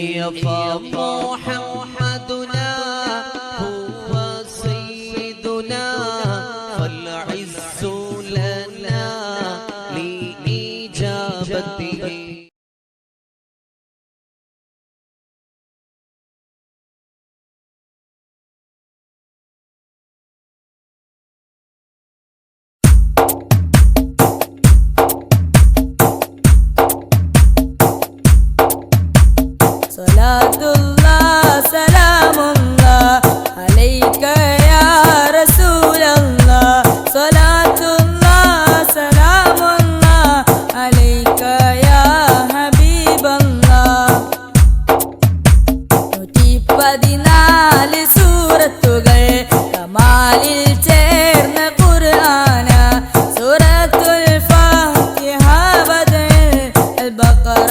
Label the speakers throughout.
Speaker 1: يا فاطمة محمد
Speaker 2: സലാത്തുള്ള സലാമുള്ള അലൈക്ക യാ റസൂലല്ല സലാത്തുള്ള സലാമുള്ള അലൈക്ക യാ ഹബീബല്ല. നൂറ്റി പതിനാല് സൂറത്തുകൾ കമാലിൽ ചേർന്ന ഖുർആന. സൂറത്തുൽ ഫാത്തിഹ ബദൽ അൽ ബഖറ.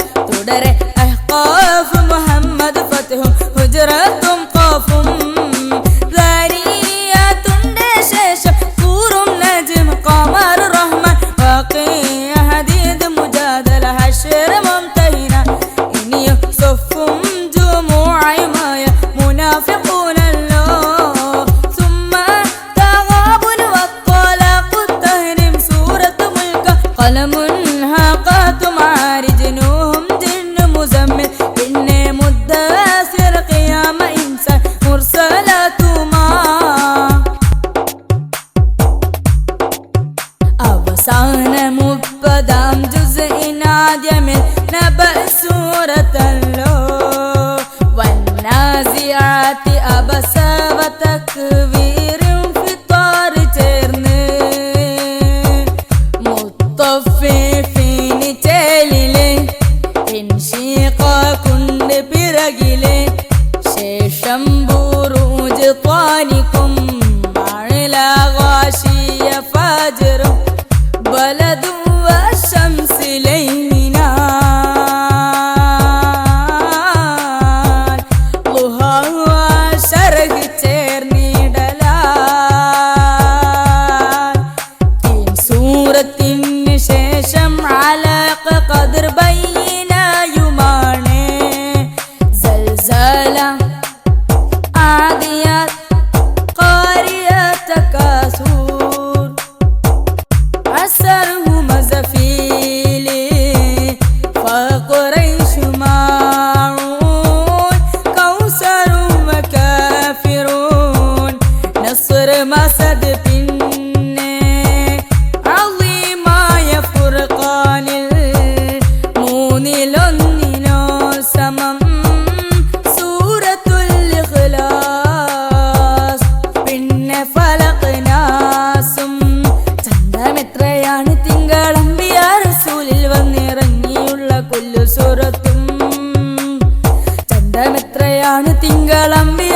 Speaker 2: തുടരെ അഹ്ഖാഫ് أه، മുഹമ്മദ് فتهم هجرتهم ഖാഫും ذاريات شاشة كور نجم قمر رحمة واقية حديد مجادلة حشر ممتهنة إن يصف جموع ما منافقون قلم هاقات معاه അലഖ ഖദർ ബയ്യനയുമാണ് സൽസല മസദ് പിന്നെ അളീമായ ഫുർഖാനിൽ മൂന്നിലൊന്നിനോ സമം സൂറത്തുൽ ഇഖ്ലാസ്. പിന്നെ ഫലഖ് നാസും ചന്ദ്രമെത്രയാണ് തിങ്കളമ്പിയ റസൂലിൽ വന്നിറങ്ങിയുള്ള കൊല്ലു സുറത്തും ചന്ദ്രമെത്രയാണ് തിങ്കളമ്പി